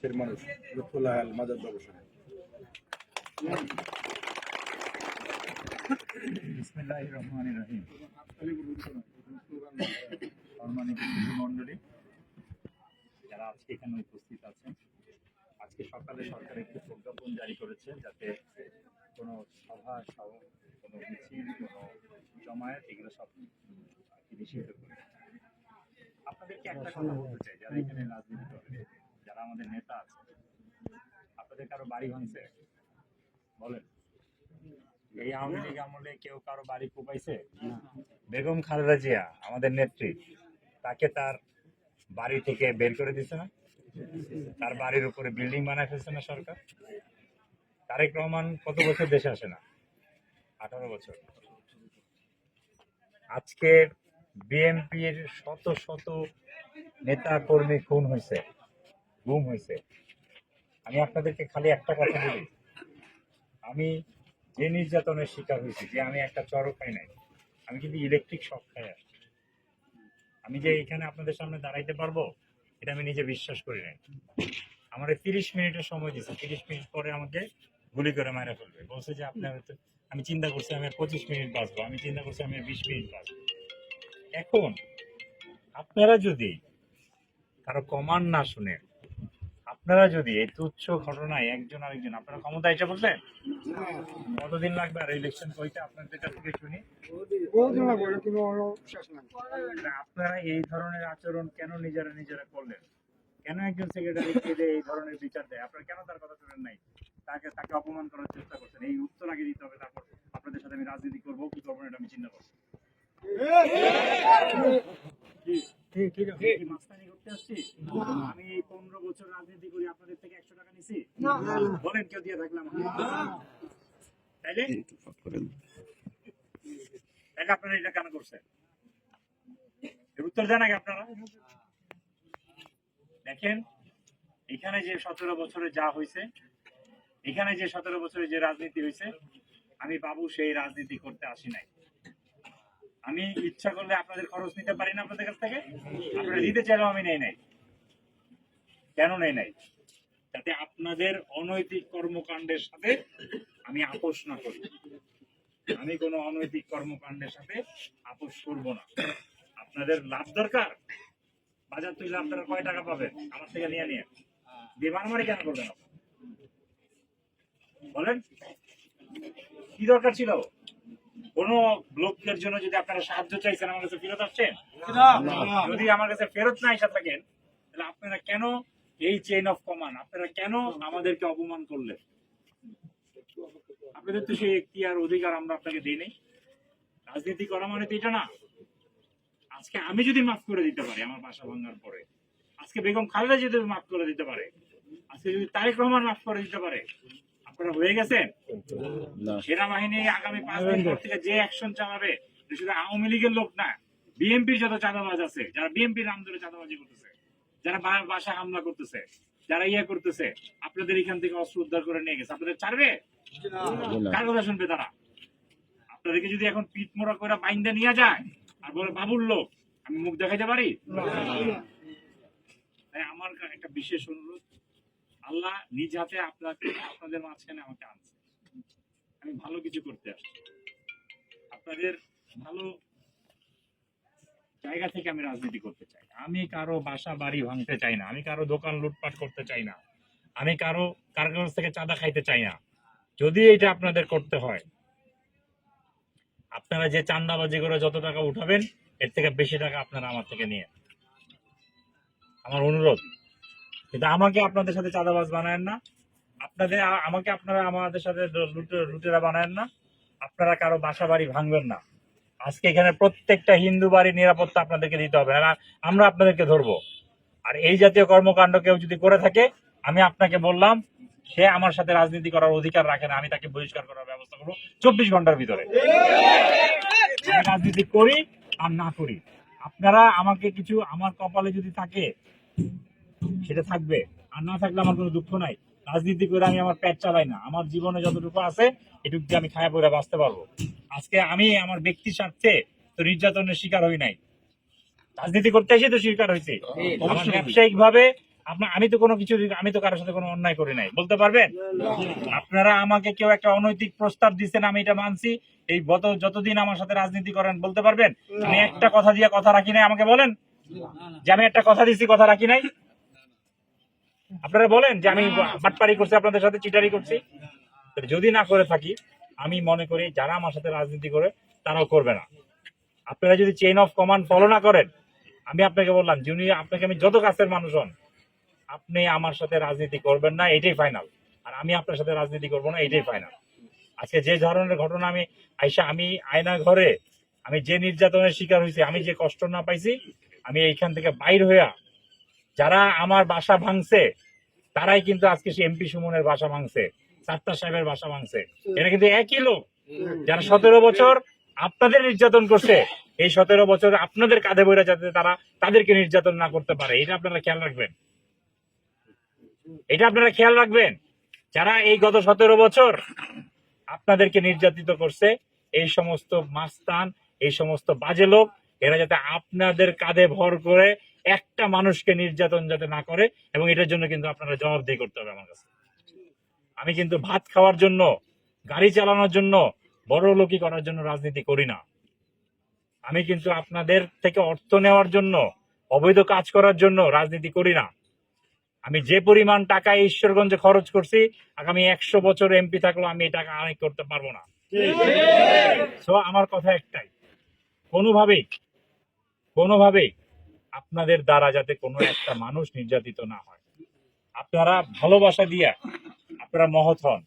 দেশের মানুষ লুৎফুল্লাহ আল মাজার ব্যবসায়ী বিসমিল্লাহ রহমান যারা আজকে এখানে উপস্থিত আছেন, আজকে সকালে জারি করেছে যাতে কোনো সভা, সহ কোনো মিছিল, কোনো জমায়েত, এগুলো সব নিষিদ্ধ করে আপনাদেরকে একটা কথা বলতে চাই, যারা এখানে রাজনীতি করে? যারা আমাদের নেতা আছে আপনাদের কারও বাড়ি ভাঙছে? বলেন। এই আওয়ামী লীগ আমলে কেউ কারও বাড়ি কুপাইছে? বেগম খালেদা জিয়া আমাদের নেত্রী তাকে তার বাড়ি থেকে বের করে দিছে না? তার বাড়ির উপরে বিল্ডিং বানায় ফেলছে না সরকার? তারেক রহমান কত বছর দেশে আসে না? আঠারো বছর। আজকে বিএনপির শত শত নেতা কর্মী খুন হয়েছে। গুম হয়েছে। আমি আপনাদেরকে খালি একটা কথা বলি। আমি যে নির্যাতনের শিকার হয়েছি, যে আমি একটা চড়ক খাই নাই, আমি কিন্তু ইলেকট্রিক শক খাই আসছি আমি যে এখানে আপনাদের সামনে দাঁড়াইতে পারব, এটা আমি নিজে বিশ্বাস করি নাই। আমার তিরিশ মিনিটের সময় দিচ্ছে তিরিশ মিনিট পরে আমাকে গুলি করে মারা ফেলবে। বলছে যে, আপনার আমি চিন্তা করছি, আমি পঁচিশ মিনিট বাঁচবো। আমি চিন্তা করছি, আমি বিশ মিনিট বাঁচবো। এখন, আপনারা যদি কারও কমান্ড না শুনে আপনারা যদি এই তুচ্ছ ঘটনায় একজন আরেকজন আপনারা ক্ষমতা এসে বলছেন কতদিন লাগবে আর ইলেকশন কইতে? আপনাদের কাছ থেকে শুনি। আপনারা এই ধরনের আচরণ কেন নিজেরা নিজেরা করলেন? কেন একজন সেক্রেটারি এই ধরনের বিচার দেয়? আপনারা কেন তার কথা শুনেন নাই? তাকে তাকে অপমান করার চেষ্টা করছেন। এই উত্তর আগে দিতে হবে তারপর আপনাদের সাথে আমি রাজনীতি করব কি করব এটা আমি চিন্তা করব ঠিক ঠিক আছে। আসছি। আমি এই পনেরো বছর রাজনীতি করি আপনাদের থেকে একশো টাকা নিছি। বলেন কেউ দিয়ে থাকলাম। তাইলে আপনারা এটা কেন করছেন? এর উত্তর দেন আগে আপনারা। দেখেন এখানে যে সতেরো বছরে যা হয়েছে এখানে যে সতেরো বছরে যে রাজনীতি হয়েছে আমি বাবু সেই রাজনীতি করতে আসি নাই। আমি ইচ্ছা করলে আপনাদের খরচ নিতে পারি না আপনাদের কাছ থেকে। আপনারা দিতে চাইলেও আমি নেই নাই। কেন নেই নাই? যাতে আপনাদের অনৈতিক কর্মকাণ্ডের সাথে আমি আপোষ না করি। আমি কোনো অনৈতিক কর্মকাণ্ডের সাথে আপোষ করব না। আপনাদের লাভ দরকার? বাজার তুললে আপনারা কয় টাকা পাবেন? আমার থেকে নিয়ে নিয়ে। দিয়ে মারামারি কেন করবেন? বলেন। কি দরকার ছিল? কোন লোকের জন্য যদি আপনারা সাহায্য চাইছেন আমার কাছে ফেরত আসছেন? যদি আমার কাছে ফেরত না এসে থাকেন তাহলে আপনারা কেন এই চেইন অফ কমান্ড আপনারা কেন আমাদেরকে অপমান করলেন? আপনাদের তো সেই এখতিয়ার অধিকার আমরা আপনাকে দিই নাই রাজনীতি করা মানে তো এটা না। আজকে আমি যদি মাফ করে দিতে পারি আমার বাসা ভাঙার পরে আজকে বেগম খালেদা যদি মাফ করে দিতে পারে আজকে যদি তারেক রহমান মাফ করে দিতে পারে আপনারা হয়ে গেছেন সেনাবাহিনী আগামী পাঁচ দিন পর থেকে যে অ্যাকশন চালাবে শুধু আওয়ামী লীগের লোক না বিএনপির যত চাঁদাবাজ আছে যারা বিএনপির নাম ধরে চাঁদাবাজি করতেছে যারা বা- বাসায় হামলা করতেছে যারা ইয়ে করতেছে আপনাদের এখান থেকে অস্ত্র উদ্ধার করে নিয়ে গেছে। আপনাদের ছাড়বে? কার কথা শুনবে তারা? আপনাদেরকে যদি এখন পিঠ মোড়া করে বাইন্দা নিয়ে যায় আর বলে বাবুর লোক আমি মুখ দেখাইতে পারি? তাই আমার একটা বিশেষ অনুরোধ আল্লাহ নিজ হাতে আপনাকে, আপনাদের মাঝখানে আমাকে আনছে। আমি ভালো কিছু করতে আসছি। আপনাদের ভালো জায়গা থেকে আমি রাজনীতি করতে চাই। আমি কারও বাসা, বাড়ি ভাঙতে চাই না। আমি কারও দোকান লুটপাট করতে চাই না। আমি কারও কার কাছ থেকে চাঁদা খাইতে চাই না। যদি এটা আপনাদের করতে হয়, আপনারা যে চান্দাবাজি করে যত টাকা উঠাবেন, এর থেকে বেশি টাকা আপনারা আমার থেকে নিয়ে আমার অনুরোধ কিন্তু আমাকে আপনাদের সাথে চাঁদাবাজ বানায়েন না। আপনাদের আমাকে আপনারা আমাদের সাথে লুটে- লুটেরা বানায়েন না। আপনারা কারও বাসা বাড়ি ভাঙবেন না। আজকে এখানে প্রত্যেকটা হিন্দু বাড়ির নিরাপত্তা আপনাদেরকে দিতে হবে। আমরা আপনাদেরকে ধরবো। আর এই জাতীয় কর্মকাণ্ড কেউ যদি করে থাকে, আমি আপনাকে বললাম, সে আমার সাথে রাজনীতি করার অধিকার রাখে না। আমি তাকে বহিষ্কার করার ব্যবস্থা করব চব্বিশ ঘণ্টার ভিতরে। আমি রাজনীতি করি আর না করি। আপনারা আমাকে কিছু, আমার কপালে যদি থাকে সেটা থাকবে। আর না থাকলে আমার কোনো দুঃখ নাই। রাজনীতি করে আমি আমার পেট চালাই না। আমার জীবনে যতটুকু আছে এটুকু দিয়ে আমি খায়া পরে বাঁচতে পারব। আজকে আমি আমার ব্যক্তি স্বার্থে তো নির্যাতনের শিকার হই নাই। রাজনীতি করতে এসে তো শিকার হয়েছে আমার ব্যবসায়িক ভাবে আপনার আমি তো কোনো কিছু আমি তো কারোর সাথে কোনো অন্যায় করি নাই। বলতে পারবেন? আপনারা আমাকে কেউ একটা অনৈতিক প্রস্তাব দিচ্ছেন আমি এটা মানছি। এই গত যতদিন আমার সাথে রাজনীতি করেন বলতে পারবেন? আমি একটা কথা দিয়ে কথা রাখি নাই আমাকে বলেন? যে আমি একটা কথা দিচ্ছি কথা রাখি নাই? আপনারা বলেন যে আমি বাটপারি করছি আপনাদের সাথে চিটারি করছি। যদি না করে থাকি আমি মনে করি যারা আমার সাথে রাজনীতি করে তারাও করবে না। আপনারা যদি চেইন অফ কমান্ড ফলো না করেন আমি আপনাকে বললাম যিনি আপনাকে আমি যত কাছের মানুষ হন আপনি আমার সাথে রাজনীতি করবেন না এটাই ফাইনাল আর আমি আপনার সাথে রাজনীতি করব না এটাই ফাইনাল আজকে যে ধরনের ঘটনা আমি আইসা আমি আয়না ঘরে আমি যে নির্যাতনের শিকার হয়েছি আমি যে কষ্ট না পাইছি আমি এইখান থেকে বাইর হইয়া যারা আমার বাসা ভাঙছে, তারাই কিন্তু আজকে সে এমপি সুমনের বাসা ভাঙছে সাত্তার সাহেবের বাসা ভাঙছে। এটা কিন্তু একই লোক। যারা সতেরো বছর আপনাদের নির্যাতন করছে, এই সতেরো বছর আপনাদের কাঁধে বইরা যাতে তারা তাদেরকে নির্যাতন না করতে পারে, এটা আপনারা খেয়াল রাখবেন। এটা আপনারা খেয়াল রাখবেন। যারা এই গত সতেরো বছর আপনাদেরকে নির্যাতিত করছে, এই সমস্ত মাস্তান, এই সমস্ত বাজে লোক, এরা যাতে আপনাদের কাঁধে ভর করে একটা মানুষকে নির্যাতন যাতে না করে এবং এটার জন্য কিন্তু আপনারা জবাবদিহি করতে হবে আমার কাছে। আমি কিন্তু ভাত খাওয়ার জন্য গাড়ি চালানোর জন্য বড় লোকই করার জন্য রাজনীতি করি না। আমি কিন্তু আপনাদের থেকে অর্থ নেওয়ার জন্য অবৈধ কাজ করার জন্য রাজনীতি করি না। আমি যে পরিমাণ টাকা ঈশ্বরগঞ্জে খরচ করছি আগামী একশো বছর এমপি থাকলেও আমি এই টাকা আয় করতে পারব না। আমার কথা একটাই। কোনোভাবেই কোনোভাবেই আপনাদের দ্বারা যাতে কোনো একটা মানুষ নির্যাতিত না হয়। আপনারা ভালোবাসা দিয়া আপনারা মহৎ হন।